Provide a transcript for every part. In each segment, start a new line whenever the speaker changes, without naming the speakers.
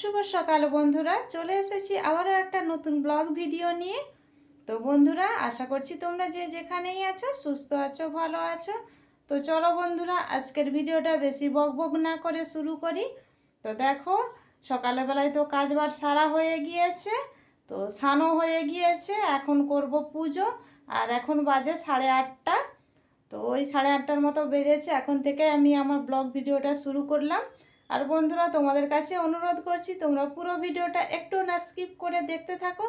শুভ সকাল বন্ধুরা, চলে এসেছি আবারও একটা নতুন ব্লগ ভিডিও নিয়ে। তো বন্ধুরা, আশা করছি তোমরা যে যেখানেই আছো, সুস্থ আছো, ভালো আছো। তো চলো বন্ধুরা, আজকের ভিডিওটা বেশি বক বক না করে শুরু করি। তো দেখো, সকালবেলায় তো কাজ বাজ সারা হয়ে গিয়েছে, তো স্নানও হয়ে গিয়েছে, এখন করব পুজো, আর এখন বাজে সাড়ে আটটা। তো ওই সাড়ে আটটার মতো বেজেছে, এখন থেকে আমি আমার ব্লগ ভিডিওটা শুরু করলাম। আর বন্ধুরা, তোমাদের কাছে অনুরোধ করছি, তোমরা পুরো ভিডিওটা একটু না স্কিপ করে দেখতে থাকো।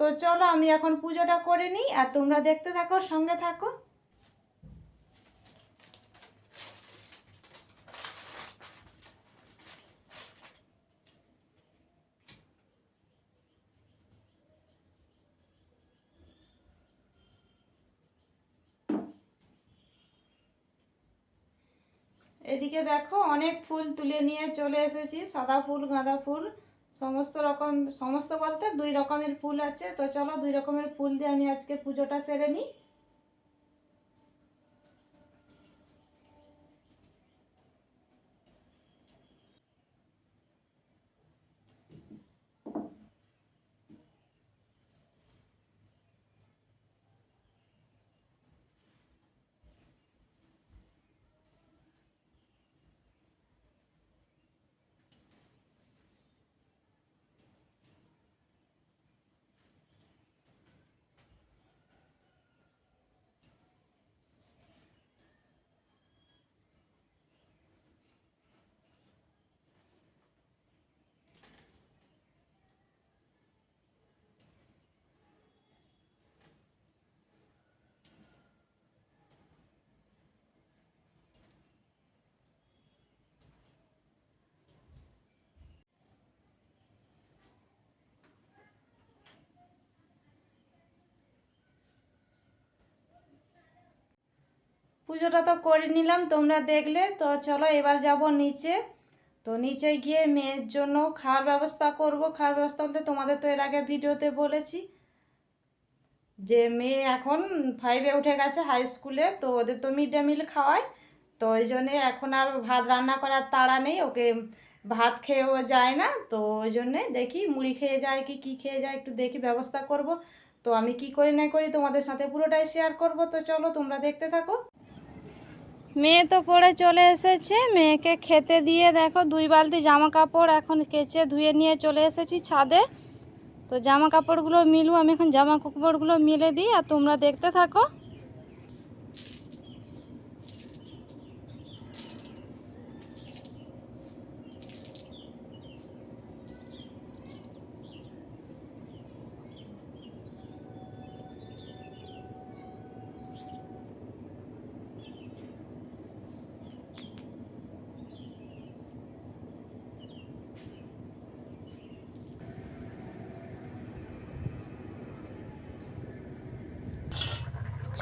তো চলো, আমি এখন পুজোটা করে নিই, আর তোমরা দেখতে থাকো, সঙ্গে থাকো। এদিকে দেখো অনেক ফুল তুলে নিয়ে চলে এসেছি, সাদা ফুল, গাঁদা ফুল, সমস্ত রকম, সমস্ত বলতে দুই রকমের ফুল আছে। তো চলো দুই রকমের ফুল দিয়ে আমি আজকে পুজোটা সেরে নিই। পুজোটা তো করে নিলাম, তোমরা দেখলে। তো চলো এবার যাব নিচে। তো নিচে গিয়ে মেয়ের জন্য খাওয়ার ব্যবস্থা করব। খাওয়ার ব্যবস্থা বলতে তোমাদের তো এর আগে ভিডিওতে বলেছি যে মেয়ে এখন ফাইভে উঠে গেছে হাই স্কুলে তো ওদের তো মিড ডে মিল খাওয়ায়। তো ওই জন্যে এখন আর ভাত রান্না করার তাড়া নেই, ওকে ভাত খেয়েও যায় না। তো ওই জন্যে দেখি মুড়ি খেয়ে যায় কি কি খেয়ে যায় একটু দেখি ব্যবস্থা করব। তো আমি কি করি না করি তোমাদের সাথে পুরোটাই শেয়ার করব। তো চলো তোমরা দেখতে থাকো। মেয়ে তো পড়ে চলে এসেছে, মেয়েকে খেতে দিয়ে দেখো দুই বালতি জামা কাপড় এখন কেচে ধুয়ে নিয়ে চলে এসেছি ছাদে। তো জামা কাপড়গুলো মিলু আমি এখন জামা কাপড়গুলো মিলে দিই, আর তোমরা দেখতে থাকো।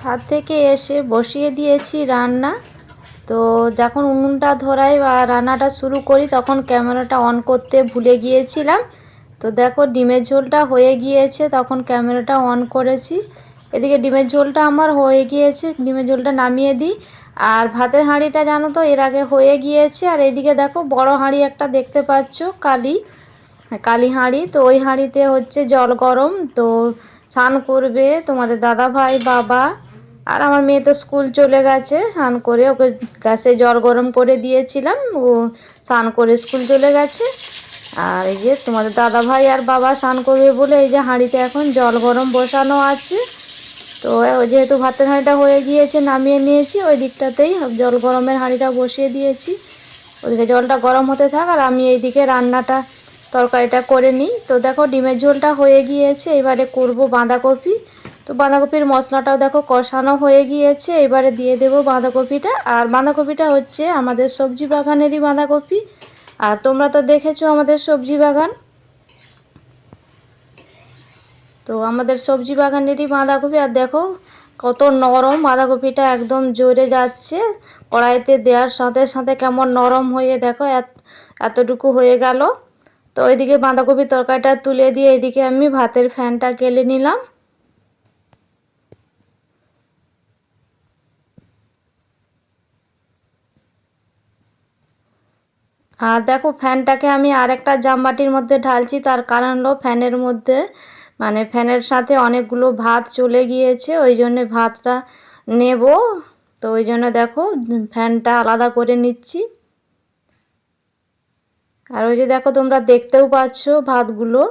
ছাদ থেকে এসে বসিয়ে দিয়েছি রান্না। তো যখন উনুনটা ধরাই বা রান্নাটা শুরু করি, তখন ক্যামেরাটা অন করতে ভুলে গিয়েছিলাম। তো দেখো, ডিমের ঝোলটা হয়ে গিয়েছে, তখন ক্যামেরাটা অন করেছি। এদিকে ডিমের ঝোলটা আমার হয়ে গিয়েছে, ডিমের ঝোলটা নামিয়ে দিই। আর ভাতের হাঁড়িটা জানো তো, এর আগে হয়ে গিয়েছে। আর এদিকে দেখো, বড় হাঁড়ি একটা দেখতে পাচ্ছ, কালি কালি হাঁড়ি। তো ওই হাঁড়িতে হচ্ছে জল গরম। তো স্নান করবে তোমাদের দাদা ভাই বাবা আর আমার মেয়ে তো স্কুল চলে গেছে, স্নান করে ওকে গ্যাসে জল গরম করে দিয়েছিলাম। ও স্নান করে স্কুল চলে গেছে। আর এই যে তোমাদের দাদা ভাই আর বাবা স্নান করবে বলে এই যে হাঁড়িতে এখন জল গরম বসানো আছে। তো যেহেতু ভাতের হাঁড়িটা হয়ে গিয়েছে, নামিয়ে নিয়েছি, ওই দিকটাতেই জল গরমের হাঁড়িটা বসিয়ে দিয়েছি। ওদিকে জলটা গরম হতে থাক আর আমি এইদিকে রান্নাটা, তরকারিটা করে নিই। তো দেখো ডিমের ঝোলটা হয়ে গিয়েছে, এবারে করব বাঁধাকপি। তো বাঁধাকপির মশলাটাও দেখো কষানো হয়ে গিয়েছে, এবারে দিয়ে দেব বাঁধাকপিটা। আর বাঁধাকপিটা হচ্ছে আমাদের সবজি বাগানেরই বাঁধাকপি। আর তোমরা তো দেখেছ আমাদের সবজি বাগান। তো আমাদের সবজি বাগানেরই বাঁধাকপি, আর দেখো কত নরম বাঁধাকপিটা একদম জোরে যাচ্ছে। কড়াইতে দেওয়ার সাথে সাথে কেমন নরম হয়ে দেখো এতটুকু হয়ে গেল। তো ওইদিকে বাঁধাকপি তরকারিটা তুলে দিয়ে এদিকে আমি ভাতের ফ্যানটা গেলে নিলাম। আর দেখো ফ্যানটাকে আমি আরেকটা জামবাটির মধ্যে ঢালছি, তার কারণ হলো ফ্যানের মধ্যে মানে ফ্যানের সাথে অনেকগুলো ভাত চলে গিয়েছে, ওই জন্যে ভাতটা নেব। তো ওই জন্য দেখো ফ্যানটা আলাদা করে নিচ্ছি। আর ওই যে দেখো তোমরা দেখতেও পাচ্ছ ভাতগুলো।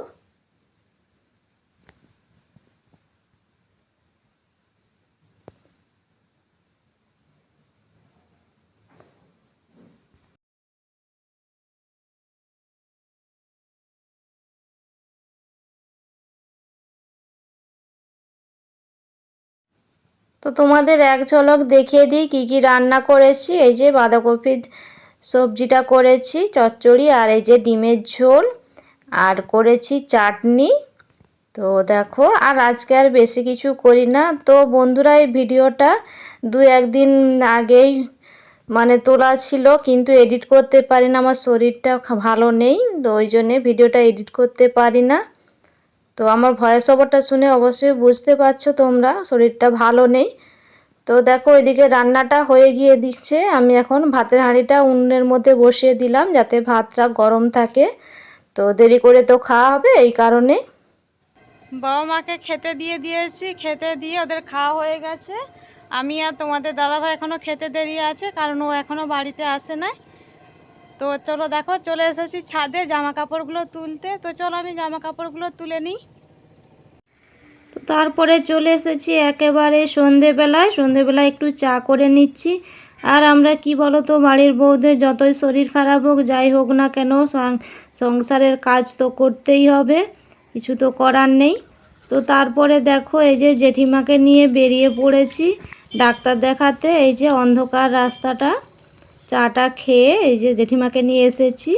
তো তোমাদের এক ঝলক দেখিয়ে দিই কী কী রান্না করেছি। এই যে বাঁধাকপির সবজিটা করেছি, চচ্চড়ি আর এই যে ডিমের ঝোল। আর করেছি চাটনি। তো দেখো, আর আজকে আর বেশি কিছু করি না। তো বন্ধুরা, এই ভিডিওটা দু একদিন আগেই মানে তোলা ছিল, কিন্তু এডিট করতে পারি না, আমার শরীরটা ভালো নেই, তো ওই জন্যে ভিডিওটা এডিট করতে পারি না। তো আমার ভয়েস ওভারটা শুনে অবশ্যই বুঝতে পারছ তোমরা, শরীরটা ভালো নেই। তো দেখো এদিকে রান্নাটা হয়ে গিয়ে দিচ্ছে, আমি এখন ভাতের হাঁড়িটা উনুনের মধ্যে বসিয়ে দিলাম যাতে ভাতটা গরম থাকে। তো দেরি করে তো খাওয়া হবে এই কারণে। বাবা মাকে খেতে দিয়ে দিয়েছি, খেতে দিয়ে ওদের খাওয়া হয়ে গেছে। আমি আর তোমাদের দাদাভাই এখনও খেতে দেরি আছে, কারণ ও এখনও বাড়িতে আসে নাই। তো চলো দেখো, চলে এসেছি ছাদে জামা কাপড়গুলো তুলতে। তো চলো আমি জামা কাপড়গুলো তুলে নিই। তো তারপরে চলে এসেছি একেবারে সন্ধেবেলায়। সন্ধেবেলায় একটু চা করে নিচ্ছি। আর আমরা কি বলো তো বাড়ির বউদের যতই শরীর খারাপ হোক, যাই হোক না কেন সংসারের কাজ তো করতেই হবে, কিছু তো করার নেই। তো তারপরে দেখো, এই যে জেঠিমাকে নিয়ে বেরিয়ে পড়েছি ডাক্তার দেখাতে, এই যে অন্ধকার রাস্তাটা। চাটা খেয়ে এই যে জেঠিমাকে নিয়ে এসেছি।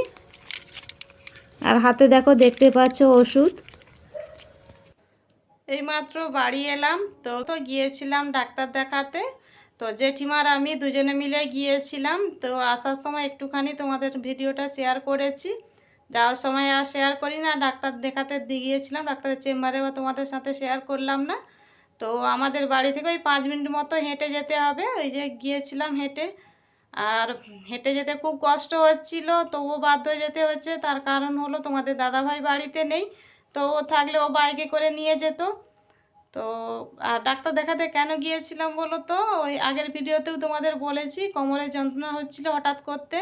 আর হাতে দেখো দেখতে পাচ্ছ ওষুধ। এইমাত্র বাড়ি এলাম, তো তো গিয়েছিলাম ডাক্তার দেখাতে। তো জেঠিমার আমি দুজনে মিলে গিয়েছিলাম, তো আসার সময় একটুখানি তোমাদের ভিডিওটা শেয়ার করেছি। যাওয়ার সময় আর শেয়ার করি না, ডাক্তার দেখাতে গিয়েছিলাম, ডাক্তারের চেম্বারেও তোমাদের সাথে শেয়ার করলাম না। তো আমাদের বাড়ি থেকে ওই পাঁচ মিনিট মতো হেঁটে যেতে হবে, ওই যে গিয়েছিলাম হেঁটে। আর হেঁটে যেতে খুব কষ্ট হচ্ছিল তবুও বাধ্য হয়ে যেতে হচ্ছে। তার কারণ হলো তোমাদের দাদাভাই বাড়িতে নেই তো ও থাকলে ও বাইকে করে নিয়ে যেত। তো আর ডাক্তার দেখাতে কেন গিয়েছিলাম বলো তো? ওই আগের ভিডিওতেও তোমাদের বলেছি কোমরের যন্ত্রণা হচ্ছিল হঠাৎ করতে।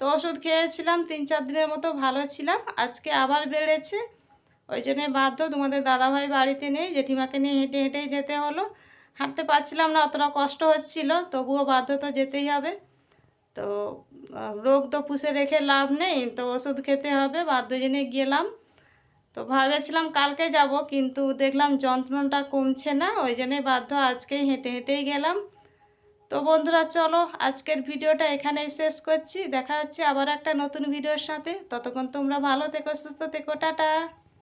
তো ওষুধ খেয়েছিলাম তিন চার দিনের মতো ভালো ছিলাম আজকে আবার বেড়েছে। ওই জন্যে বাধ্য তোমাদের দাদাভাই বাড়িতে নেই জেঠিমাকে নিয়ে হেঁটে হেঁটেই যেতে হলো। হাঁটতে পারছিলাম না অতটা কষ্ট হচ্ছিল তবুও বাধ্য তো যেতেই হবে। তো রোগ তো পুষে রেখে লাভ নেই, তো ওষুধ খেতে হবে বাধ্য জেনে গেলাম। তো ভেবেছিলাম কালকে যাব, কিন্তু দেখলাম যন্ত্রণাটা কমছে না, ওই জন্যে বাধ্য আজকেই হেঁটে হেঁটেই গেলাম। তো বন্ধুরা, চলো আজকের ভিডিওটা এখানেই শেষ করছি। দেখা হচ্ছে আবার একটা নতুন ভিডিওর সাথে। ততক্ষণ তোমরা ভালো থেকো, সুস্থ থেকো, টাটা।